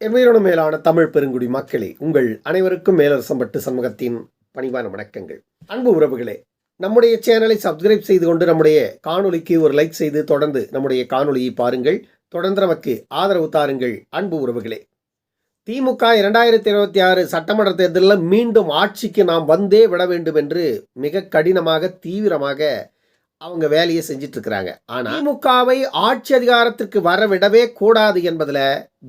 எவ்வையோட மேலான தமிழ் பெருங்குடி மக்களே உங்கள் அனைவருக்கும் மேலரசம்பட்டு சமூகத்தின் பணிவான வணக்கங்கள். அன்பு உறவுகளே நம்முடைய சேனலை சப்ஸ்கிரைப் செய்து கொண்டு நம்முடைய காணொலிக்கு ஒரு லைக் செய்து தொடர்ந்து நம்முடைய காணொலியை பாருங்கள். தொடர்ந்து நமக்கு ஆதரவு தாருங்கள் அன்பு உறவுகளே. திமுக இரண்டாயிரத்தி இருபத்தி ஆறு சட்டமன்ற தேர்தலில் மீண்டும் ஆட்சிக்கு நாம் வந்தே விட வேண்டும் என்று மிக கடினமாக தீவிரமாக அவங்க வேலையை செஞ்சிட்டு இருக்கிறாங்க ஆனா திமுகவை ஆட்சி அதிகாரத்திற்கு வர விடவே கூடாது என்பதில்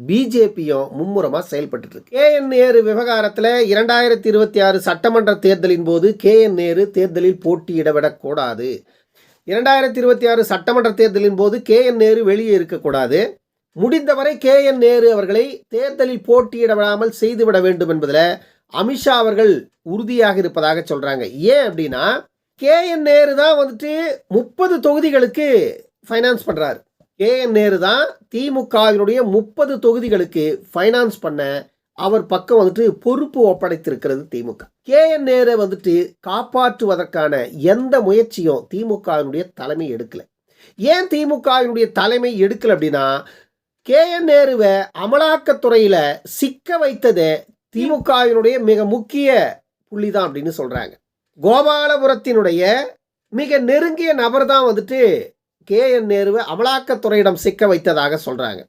பிஜேபியும் மும்முரமாக செயல்பட்டு இருக்கு கே என் நேரு விவகாரத்தில் இரண்டாயிரத்தி இருபத்தி ஆறு சட்டமன்ற தேர்தலின் போது கே என் நேரு தேர்தலில் போட்டியிட விடக்கூடாது இரண்டாயிரத்தி இருபத்தி ஆறு சட்டமன்ற தேர்தலின் போது கே என் நேரு வெளியே இருக்கக்கூடாது முடிந்தவரை கே என் நேரு அவர்களை தேர்தலில் போட்டியிட விடாமல் செய்துவிட வேண்டும் என்பதில் அமித்ஷா அவர்கள் உறுதியாக இருப்பதாக சொல்கிறாங்க ஏன் அப்படின்னா கே என் நேரு தான் வந்துட்டு முப்பது தொகுதிகளுக்கு ஃபைனான்ஸ் பண்ணுறாரு கே என் நேரு தான் திமுகவினுடைய முப்பது தொகுதிகளுக்கு ஃபைனான்ஸ் பண்ண அவர் பக்கம் வந்துட்டு பொறுப்பு ஒப்படைத்திருக்கிறது திமுக. கே என் நேரை வந்துட்டு காப்பாற்றுவதற்கான எந்த முயற்சியும் திமுகவினுடைய தலைமை எடுக்கலை. ஏன் திமுகவினுடைய தலைமை எடுக்கலை அப்படின்னா கே என் நேருவை அமலாக்கத்துறையில் சிக்க வைத்ததே திமுகவினுடைய மிக முக்கிய புள்ளி தான் அப்படின்னு சொல்கிறாங்க கோபாலபுரத்தினுடைய மிக நெருங்கிய நபர் தான் வந்துட்டு கே என் நேருவை அமலாக்கத்துறையிடம் சிக்க வைத்ததாக சொல்கிறாங்க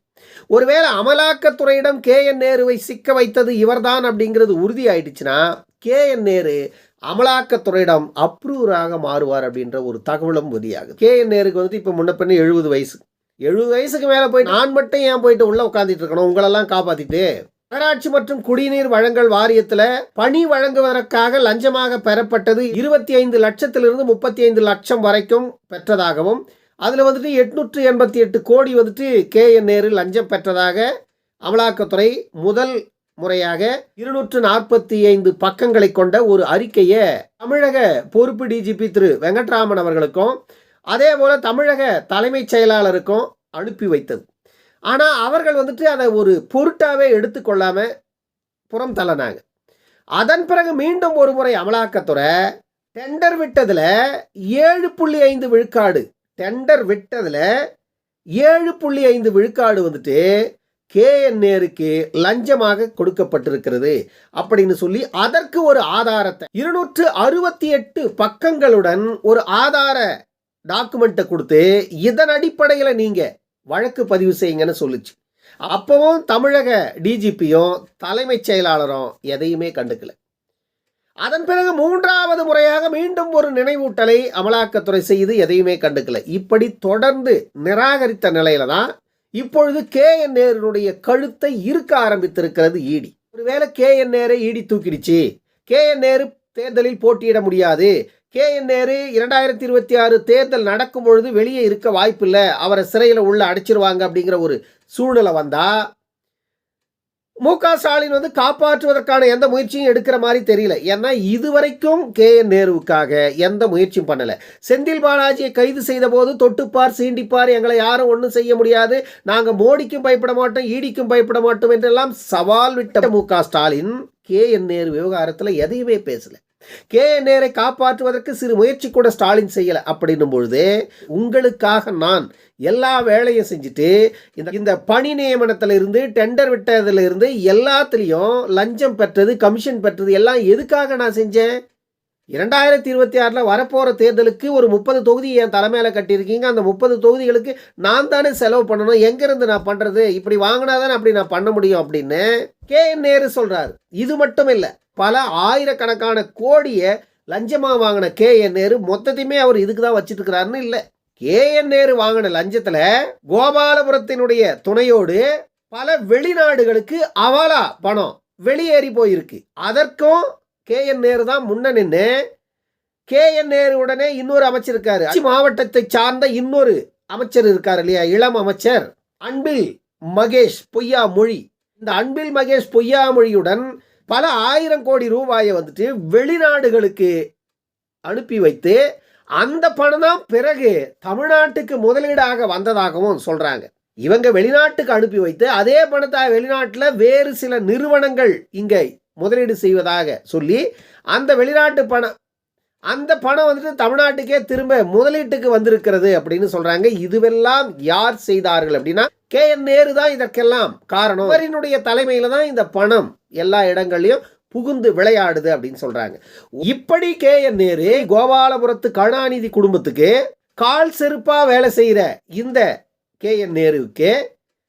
ஒருவேளை அமலாக்கத்துறையிடம் கே என் நேருவை சிக்க வைத்தது இவர்தான் அப்படிங்கிறது உறுதி ஆயிடுச்சுன்னா கே என் நேரு அமலாக்கத்துறையிடம் அப்ரூவராக மாறுவார் அப்படின்ற ஒரு தகவலும் உறுதியாகுது. கே என் நேருக்கு வந்துட்டு இப்போ முன்ன பின்ன எழுபது வயசு. எழுபது வயசுக்கு மேலே போய் நான் மட்டும் ஏன் போயிட்டு உள்ளே உட்காந்துட்டு இருக்கணும்? உங்களெல்லாம் காப்பாற்றிட்டு நகராட்சி மற்றும் குடிநீர் வழங்கல் வாரியத்தில் பணி வழங்குவதற்காக லஞ்சமாக பெறப்பட்டது இருபத்தி ஐந்து லட்சத்திலிருந்து முப்பத்தி ஐந்து லட்சம் வரைக்கும் பெற்றதாகவும் அதில் வந்துட்டு எட்நூற்று எண்பத்தி எட்டு கோடி வந்துட்டு கே என் நேரு லஞ்சம் பெற்றதாக அமலாக்கத்துறை முதல் முறையாக இருநூற்று நாற்பத்தி ஐந்து பக்கங்களை கொண்ட ஒரு அறிக்கையை தமிழக பொறுப்பு டிஜிபி திரு வெங்கட்ராமன் அவர்களுக்கும் அதே போல தமிழக தலைமைச் செயலாளருக்கும் அனுப்பி வைத்தது. ஆனால் அவர்கள் வந்துட்டு அதை ஒரு பொருட்டாகவே எடுத்துக்கொள்ளாமல் புறம் தள்ளனாங்க. அதன் பிறகு மீண்டும் ஒரு முறை அமலாக்கத்துறை டெண்டர் விட்டதில் ஏழு புள்ளி ஐந்து விழுக்காடு டெண்டர் விட்டதில் ஏழு புள்ளி ஐந்து விழுக்காடு வந்துட்டு கேஎன்ஏருக்கு லஞ்சமாக கொடுக்கப்பட்டிருக்கிறது அப்படின்னு சொல்லி அதற்கு ஒரு ஆதாரத்தை இருநூற்று அறுபத்தி எட்டு பக்கங்களுடன் ஒரு ஆதார டாக்குமெண்ட்டை கொடுத்து இதன் அடிப்படையில் நீங்கள் வழக்கு பதிவு செய்யுங்கன்னு சொல்லுச்சு. அப்பவும் தமிழக டிஜிபியும் தலைமைச் செயலாளரும் எதையுமே கண்டுக்கல. அதன் பிறகு மூன்றாவது முறையாக மீண்டும் ஒரு நினைவூட்டலை அமலாக்கத்துறை செய்து எதையுமே கண்டுக்கல. இப்படி தொடர்ந்து நிராகரித்த நிலையில தான் இப்பொழுது கே என் நேருடைய கழுத்தை இருக்க ஆரம்பித்திருக்கிறது ஈடி ஒருவேளை கே என் நேரை ஈடி தூக்கிடுச்சு. கே என் நேரு தேர்தலில் போட்டியிட முடியாது. கே என் நேரு இரண்டாயிரத்தி இருபத்தி ஆறு தேர்தல் நடக்கும் பொழுது வெளியே இருக்க வாய்ப்பில்லை. அவரை சிறையில் உள்ள அடைச்சிருவாங்க அப்படிங்கிற ஒரு சூழ்நிலை வந்தா மு க ஸ்டாலின் வந்து காப்பாற்றுவதற்கான எந்த முயற்சியும் எடுக்கிற மாதிரி தெரியல. ஏன்னா இதுவரைக்கும் கே என் நேருவுக்காக எந்த முயற்சியும் பண்ணலை. செந்தில் பாலாஜியை கைது செய்த போது தொட்டுப்பார் சீண்டிப்பார் எங்களை யாரும் ஒன்றும் செய்ய முடியாது. நாங்கள் மோடிக்கும் பயப்பட மாட்டோம் ஈடிக்கும் பயப்பட மாட்டோம் என்றெல்லாம் சவால் விட்ட மு க ஸ்டாலின் கே என் நேரு விவகாரத்தில் எதையுமே பேசலை. கே. நேரை காப்பாற்றுவதற்கு சிறு முயற்சி கூட ஸ்டாலின் செய்யலை. அப்படின்னும் பொழுது உங்களுக்காக நான் எல்லா வேலையும் செஞ்சுட்டு இந்த இந்த பணி நியமனத்தில் இருந்து டெண்டர் விட்டதுலேருந்து எல்லாத்துலேயும் லஞ்சம் பெற்றது கமிஷன் பெற்றது எல்லாம் எதுக்காக நான் செஞ்சேன்? இரண்டாயிரத்தி இருபத்தி ஆறில் வரப்போகிற தேர்தலுக்கு ஒரு முப்பது தொகுதி என் தலைமையில் கட்டியிருக்கீங்க. அந்த முப்பது தொகுதிகளுக்கு நான் தானே செலவு பண்ணணும். எங்கேருந்து நான் பண்ணுறது இப்படி வாங்கினா தானே அப்படி நான் பண்ண முடியும் அப்படின்னு கே. என். நேரு சொல்கிறார் இது மட்டும் இல்லை பல ஆயிரக்கணக்கான கோடியை லஞ்சமாக வாங்கின கே என் நேரு மொத்தத்தையுமே அவர் இதுக்கு தான் வச்சுட்டுருக்கிறாருன்னு இல்லை. கே என் நேரு வாங்கின லஞ்சத்தில் கோபாலபுரத்தினுடைய துணையோடு பல வெளிநாடுகளுக்கு அவலா பணம் வெளியேறி போயிருக்கு. அதற்கும் கே என் நேரு தான் முன்ன நின்று கே என் நேரு உடனே இன்னொரு அமைச்சர் இருக்காரு. மாவட்டத்தை சார்ந்த இன்னொரு அமைச்சர் இருக்கார் இல்லையா? இளம் அமைச்சர் அன்பில் மகேஷ் பொய்யா மொழி இந்த அன்பில் மகேஷ் பொய்யா மொழியுடன் பல ஆயிரம் கோடி ரூபாயை வந்துட்டு வெளிநாடுகளுக்கு அனுப்பி வைத்து அந்த பணம் தான் பிறகு தமிழ்நாட்டுக்கு முதலீடாக வந்ததாகவும் சொல்கிறாங்க இவங்க வெளிநாட்டுக்கு அனுப்பி வைத்து அதே பணத்தை வெளிநாட்டில் வேறு சில நிறுவனங்கள் இங்கே முதலீடு செய்வதாக சொல்லி அந்த வெளிநாட்டு பணம் அந்த பணம் வந்துட்டு தமிழ்நாட்டுக்கே திரும்ப முதலீட்டுக்கு வந்திருக்கிறது அப்படின்னு சொல்றாங்க. இதுவெல்லாம் யார் செய்தார்கள் அப்படின்னா கே என் நேரு தான் இதற்கெல்லாம் காரணம். அவரினுடைய தலைமையில தான் இந்த பணம் எல்லா இடங்கள்லையும் புகுந்து விளையாடுது அப்படின்னு சொல்றாங்க. இப்படி கே என் நேரு கோபாலபுரத்து கருணாநிதி குடும்பத்துக்கு கால் செருப்பா வேலை செய்யற இந்த கே என் நேருவுக்கு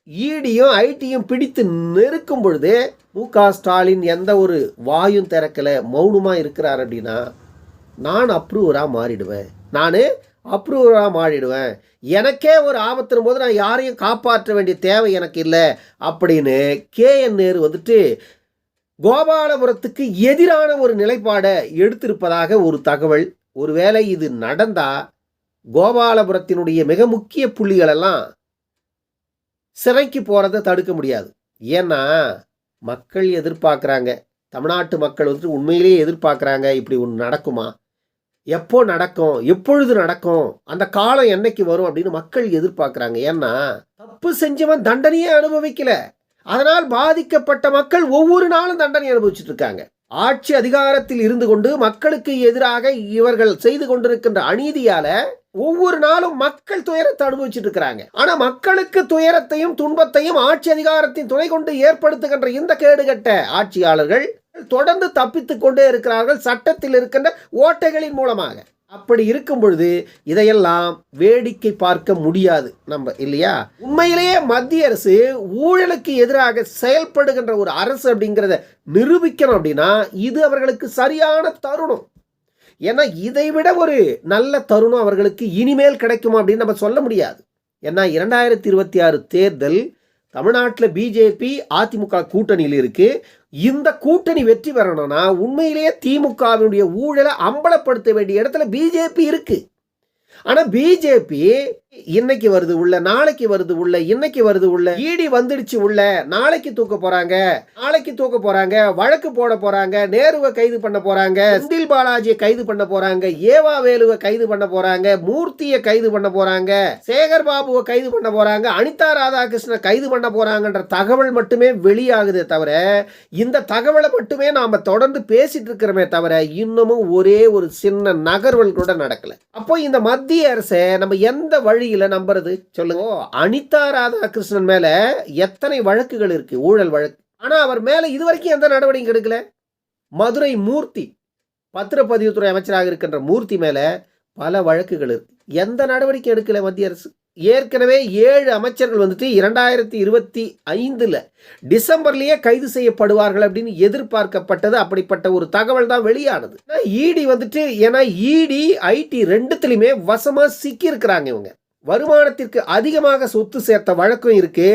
ஈடியும் ஐடியும் பிடித்து நெருக்கும் பொழுது மு க ஸ்டாலின் எந்த ஒரு வாயும் திறக்கல மௌனமா இருக்கிறார் அப்படின்னா நான் அப்ரூவராக மாறிடுவேன். நான் அப்ரூவராக மாறிடுவேன். எனக்கே ஒரு ஆபத்துன போது நான் யாரையும் காப்பாற்ற வேண்டிய தேவை எனக்கு இல்லை அப்படின்னு கே என் நேரு வந்துட்டு கோபாலபுரத்துக்கு எதிரான ஒரு நிலைப்பாடை எடுத்திருப்பதாக ஒரு தகவல். ஒருவேளை இது நடந்தால் கோபாலபுரத்தினுடைய மிக முக்கிய புள்ளிகளெல்லாம் சிறைக்கு போகிறத தடுக்க முடியாது. ஏன்னா மக்கள் எதிர்பார்க்குறாங்க. தமிழ்நாட்டு மக்கள் வந்துட்டு உண்மையிலேயே எதிர்பார்க்குறாங்க இப்படி ஒன்று நடக்குமா? எப்போ நடக்கும் எப்பொழுது நடக்கும் அந்த காலம் என்னைக்கு வரும் அப்படின்னு மக்கள் எதிர்பார்க்குறாங்க. ஏன்னா தப்பு செஞ்சவன் தண்டனையே அனுபவிக்கல. அதனால் பாதிக்கப்பட்ட மக்கள் ஒவ்வொரு நாளும் தண்டனை அனுபவிச்சுட்டு இருக்காங்க. ஆட்சி அதிகாரத்தில் இருந்து கொண்டு மக்களுக்கு எதிராக இவர்கள் செய்து கொண்டிருக்கின்ற அநீதியால ஒவ்வொரு நாளும் மக்கள் துயரத்தை அனுபவிச்சுட்டு இருக்கிறாங்க. ஆனா மக்களுக்கு துயரத்தையும் துன்பத்தையும் ஆட்சி அதிகாரத்தின் துணை கொண்டு ஏற்படுத்துகின்ற இந்த கேடுகட்ட ஆட்சியாளர்கள் தொடர்ந்து தப்பித்து கொண்டே இருக்கிறார்கள் சட்டத்தில் இருக்கின்ற ஓட்டைகளின் மூலமாக. அப்படி இருக்கும் பொழுது இதையெல்லாம் வேடிக்கை பார்க்க முடியாது நம்ம இல்லையா? உண்மையிலேயே மத்திய அரசு ஊழலுக்கு எதிராக செயல்படுகின்ற ஒரு அரசு அப்படிங்கிறத நிரூபிக்கணும் அப்படின்னா இது அவர்களுக்கு சரியான தருணம். ஏன்னா இதை விட ஒரு நல்ல தருணம் அவர்களுக்கு இனிமேல் கிடைக்குமா அப்படின்னு நம்ம சொல்ல முடியாது. ஏன்னா இரண்டாயிரத்தி இருபத்தி ஆறு தேர்தல் தமிழ்நாட்டில் பிஜேபி அதிமுக கூட்டணியில் இருக்கு. இந்த கூட்டணி வெற்றி பெறணும்னா உண்மையிலேயே திமுகவினுடைய ஊழலை அம்பலப்படுத்த வேண்டிய இடத்துல பிஜேபி இருக்கு. ஆனால் பிஜேபி இன்னைக்கு வருது உள்ள நாளைக்கு வருது உள்ள இன்னைக்கு வருது உள்ள. ஈடி வந்துடுச்சு உள்ள நாளைக்கு தூக்க போறாங்க நாளைக்கு தூக்க போறாங்க வழக்கு போட போறாங்க நேருவை கைது பண்ண போறாங்க செந்தில் பாலாஜியை கைது பண்ண போறாங்க ஏவா வேலுவை கைது பண்ண போறாங்க மூர்த்தியை கைது பண்ண போறாங்க சேகர் பாபுவை கைது பண்ண போறாங்க அனிதா ராதாகிருஷ்ணனை கைது பண்ண போறாங்கன்ற தகவல் மட்டுமே வெளியாகுதே தவிர இந்த தகவலை மட்டுமே நாம தொடர்ந்து பேசிட்டு இருக்கிறோமே தவிர இன்னமும் ஒரே ஒரு சின்ன நகர்வல் கூட நடக்கல. அப்போ இந்த மத்திய அரசை நம்ம எந்த வழி வழியில் நம்புறது? சொல்லுங்க. அனிதா ராதாகிருஷ்ணன் மேல எத்தனை வழக்குகள் இருக்கு? ஊழல் வழக்கு. ஆனா அவர் மேல இதுவரைக்கும் எந்த நடவடிக்கையும் எடுக்கல. மதுரை மூர்த்தி பத்திரப்பதிவுத்துறை அமைச்சராக இருக்கின்ற மூர்த்தி மேல பல வழக்குகள் இருக்கு. எந்த நடவடிக்கை எடுக்கல மத்திய அரசு. ஏற்கனவே ஏழு அமைச்சர்கள் வந்துட்டு இரண்டாயிரத்தி இருபத்தி ஐந்துல டிசம்பர்லயே கைது செய்யப்படுவார்கள் அப்படின்னு எதிர்பார்க்கப்பட்டது. அப்படிப்பட்ட ஒரு தகவல் தான் வெளியானது. இடி வந்துட்டு ஏன்னா இடி ஐடி ரெண்டுத்துலையுமே வசமா சிக்கி இருக்கிறாங்க இவங்க. வருமானத்திற்கு அதிகமாக சொத்து சேர்த்த வழக்கம் இருக்கு.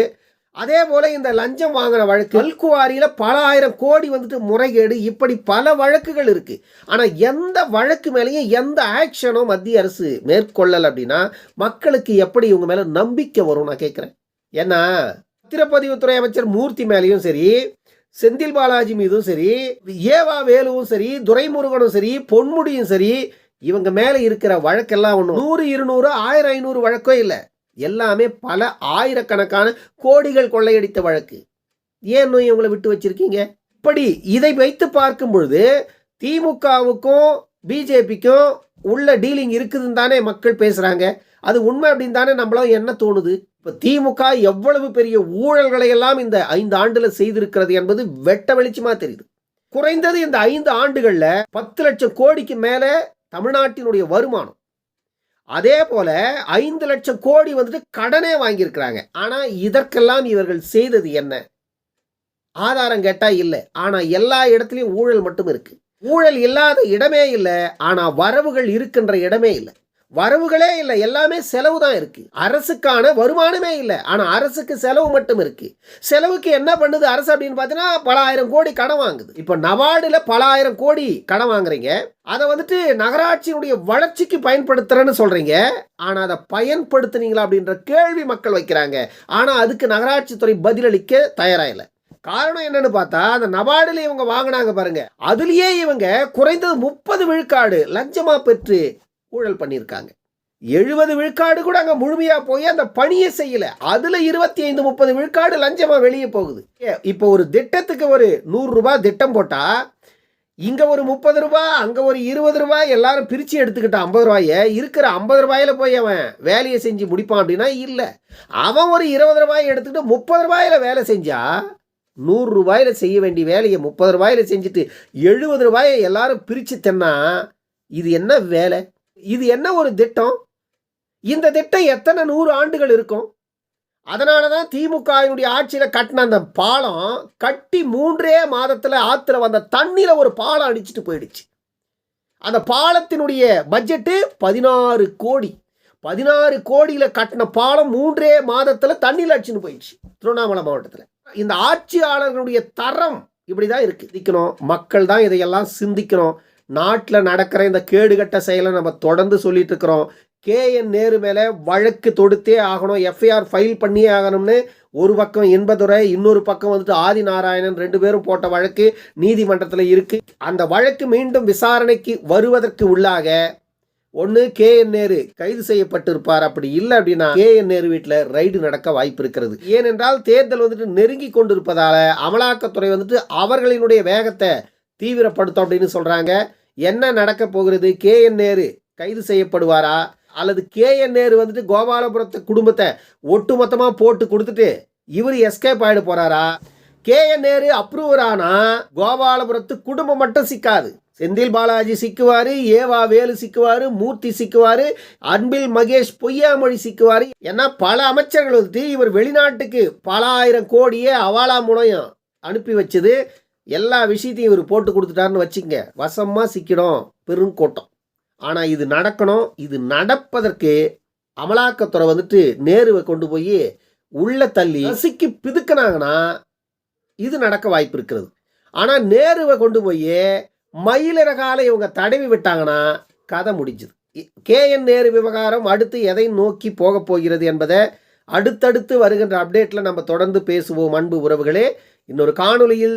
அதே போல இந்த லஞ்சம் வாங்கின வழக்கு கல்குவாரியில பல ஆயிரம் கோடி வந்துட்டு முறைகேடு. இப்படி பல வழக்குகள் இருக்கு. ஆனா எந்த வழக்கு மேலேயும் எந்த ஆக்ஷனும் மத்திய அரசு மேற்கொள்ளல அப்படின்னா மக்களுக்கு எப்படி இவங்க மேல நம்பிக்கை வரும் நான் கேட்கிறேன் ஏன்னா பத்திரப்பதிவுத்துறை அமைச்சர் மூர்த்தி மேலேயும் சரி செந்தில் பாலாஜி மீதும் சரி ஏவா வேலுவும் சரி துரைமுருகனும் சரி பொன்முடியும் சரி இவங்க மேல இருக்கிற வழக்கெல்லாம் ஒன்றும் நூறு இருநூறு ஆயிரம் ஐநூறு வழக்கோ இல்லை. எல்லாமே பல ஆயிரக்கணக்கான கோடிகள் கொள்ளையடித்த வழக்கு. ஏன் இவங்களை விட்டு வச்சிருக்கீங்க? இப்படி இதை வைத்து பார்க்கும் பொழுது திமுகவுக்கும் பிஜேபிக்கும் உள்ள டீலிங் இருக்குதுன்னு தானே மக்கள் பேசுகிறாங்க அது உண்மை அப்படின்னு தானே நம்மளும் என்ன தோணுது? இப்போ திமுக எவ்வளவு பெரிய ஊழல்களை எல்லாம் இந்த ஐந்து ஆண்டில் செய்திருக்கிறது என்பது வெட்ட வெளிச்சமாக தெரியுது. குறைந்தது இந்த ஐந்து ஆண்டுகளில் பத்து லட்சம் கோடிக்கு மேலே தமிழ்நாட்டினுடைய வருமானம். அதே போல ஐந்து லட்சம் கோடி வந்துட்டு கடனே வாங்கியிருக்கிறாங்க. ஆனால் இதற்கெல்லாம் இவர்கள் செய்தது என்ன? ஆதாரம் கேட்டால் இல்லை. ஆனால் எல்லா இடத்துலையும் ஊழல் மட்டும் இருக்குது ஊழல் இல்லாத இடமே இல்லை. ஆனால் வரவுகள் இருக்கின்ற இடமே இல்லை. வரவுகளே இல்லை எல்லாமே செலவு தான் இருக்கு. அரசுக்கான வருமானமே இல்லை. ஆனா அரசுக்கு செலவு மட்டும் இருக்கு. செலவுக்கு என்ன பண்ணுது அரசு அப்படின்னு பார்த்தீங்கன்னா பல ஆயிரம் கோடி கடன் வாங்குது. இப்போ நபார்டுல பல ஆயிரம் கோடி கடன் வாங்குறீங்க. அதை வந்துட்டு நகராட்சியினுடைய வளர்ச்சிக்கு பயன்படுத்துறேன்னு சொல்றீங்க. ஆனா அதை பயன்படுத்துனீங்களா அப்படின்ற கேள்வி மக்கள் வைக்கிறாங்க. ஆனா அதுக்கு நகராட்சித்துறை பதிலளிக்க தயாரா இல்லை காரணம் என்னன்னு பார்த்தா அந்த நபார்டில் இவங்க வாங்கினாங்க பாருங்க. அதுலயே இவங்க குறைந்தது முப்பது விழுக்காடு லஞ்சமா பெற்று ஊழல் பண்ணியிருக்காங்க. எழுபது விழுக்காடு கூட அங்கே முழுமையாக போய் அந்த பணியை செய்யல. அதில் இருபத்தி ஐந்து முப்பது விழுக்காடு லஞ்சமாக வெளியே போகுது. இப்போ ஒரு திட்டத்துக்கு ஒரு நூறுரூபா திட்டம் போட்டால் இங்கே ஒரு முப்பது ரூபா அங்கே ஒரு இருபது ரூபாய் எல்லாரும் பிரித்து எடுத்துக்கிட்ட ஐம்பது ரூபாயை இருக்கிற ஐம்பது ரூபாயில போய் அவன் வேலையை செஞ்சு முடிப்பான் அப்படின்னா இல்லை. அவன் ஒரு இருபது ரூபாயை எடுத்துக்கிட்டு முப்பது ரூபாயில வேலை செஞ்சால் நூறுரூபாயில செய்ய வேண்டிய வேலையை முப்பது ரூபாயில செஞ்சுட்டு எழுபது ரூபாயை எல்லாரும் பிரித்து தின்னா இது என்ன வேலை? இது என்ன ஒரு திட்டம்? இந்த திட்டம் எத்தனை நூறு ஆண்டுகள் இருக்கும்? அதனால தான் திமுகவினுடைய ஆட்சியில் கட்டின அந்த பாலம் கட்டி மூன்றே மாதத்தில் ஆற்றுல வந்த தண்ணியில் ஒரு பாலம் அடிச்சுட்டு போயிடுச்சு. அந்த பாலத்தினுடைய பட்ஜெட்டு பதினாறு கோடி. பதினாறு கோடியில் கட்டின பாலம் மூன்றே மாதத்தில் தண்ணியில் அடிச்சுன்னு போயிடுச்சு திருவண்ணாமலை மாவட்டத்தில். இந்த ஆட்சியாளர்களுடைய தரம் இப்படி தான் இருக்குது சிந்திக்கணும். மக்கள் தான் இதையெல்லாம் சிந்திக்கணும். நாட்டில் நடக்கிற இந்த கேடுகட்ட செயலை நம்ம தொடர்ந்து சொல்லிட்டு இருக்கிறோம். கே என் நேரு மேலே வழக்கு தொடுத்தே ஆகணும். எஃப்ஐஆர் ஃபைல் பண்ணியே ஆகணும்னு ஒரு பக்கம் இன்பதுரை இன்னொரு பக்கம் வந்துட்டு ஆதி நாராயணன் ரெண்டு பேரும் போட்ட வழக்கு நீதிமன்றத்தில் இருக்கு. அந்த வழக்கு மீண்டும் விசாரணைக்கு வருவதற்கு உள்ளாக ஒன்று கே என் நேரு கைது செய்யப்பட்டிருப்பார். அப்படி இல்லை அப்படின்னா கே என் நேரு வீட்டில் ரைடு நடக்க வாய்ப்பு இருக்கிறது. ஏனென்றால் தேர்தல் வந்துட்டு நெருங்கி கொண்டிருப்பதால் அமலாக்கத்துறை வந்துட்டு அவர்களினுடைய வேகத்தை தீவிரப்படுத்தும் அப்படின்னு சொல்கிறாங்க என்ன நடக்க போகிறது? கே என் நேரு கைது செய்யப்படுவாரா? அல்லது கே என் நேரு வந்துட்டு கோபாலபுரத்து குடும்பத்தை ஒட்டுமொத்தமாக போட்டு கொடுத்துட்டு இவர் எஸ்கேப் ஆகிட போகிறாரா கே என் நேரு அப்ரூவர் ஆனா கோபாலபுரத்து குடும்பம் மட்டும் சிக்காது. செந்தில் பாலாஜி சிக்குவார் ஏவா வேலு சிக்குவார் மூர்த்தி சிக்குவார் அன்பில் மகேஷ் பொய்யாமொழி சிக்குவார். ஏன்னா பல அமைச்சர்கள் வந்துட்டு இவர் வெளிநாட்டுக்கு பல ஆயிரம் கோடியே அவாலா முனையம் அனுப்பி வச்சது. எல்லா விஷயத்தையும் இவர் போட்டு கொடுத்துட்டாருன்னு வச்சுங்க வசமாக சிக்கிடும் பெருங்கோட்டம். ஆனால் இது நடக்கணும். இது நடப்பதற்கு அமலாக்கத்துறை வந்துட்டு நேருவை கொண்டு போய் உள்ள தள்ளி ரசிக்கு பிதுக்கினாங்கன்னா இது நடக்க வாய்ப்பு இருக்கிறது. ஆனால் நேருவை கொண்டு போய் மயிலிறகால இவங்க தடவி விட்டாங்கன்னா கதை முடிஞ்சுது. கே என் நேரு விவகாரம் அடுத்து எதை நோக்கி போகப் போகிறது என்பதை அடுத்தடுத்து வருகின்ற அப்டேட்டில் நம்ம தொடர்ந்து பேசுவோம் அன்பு உறவுகளே. இன்னொரு காணொலியில்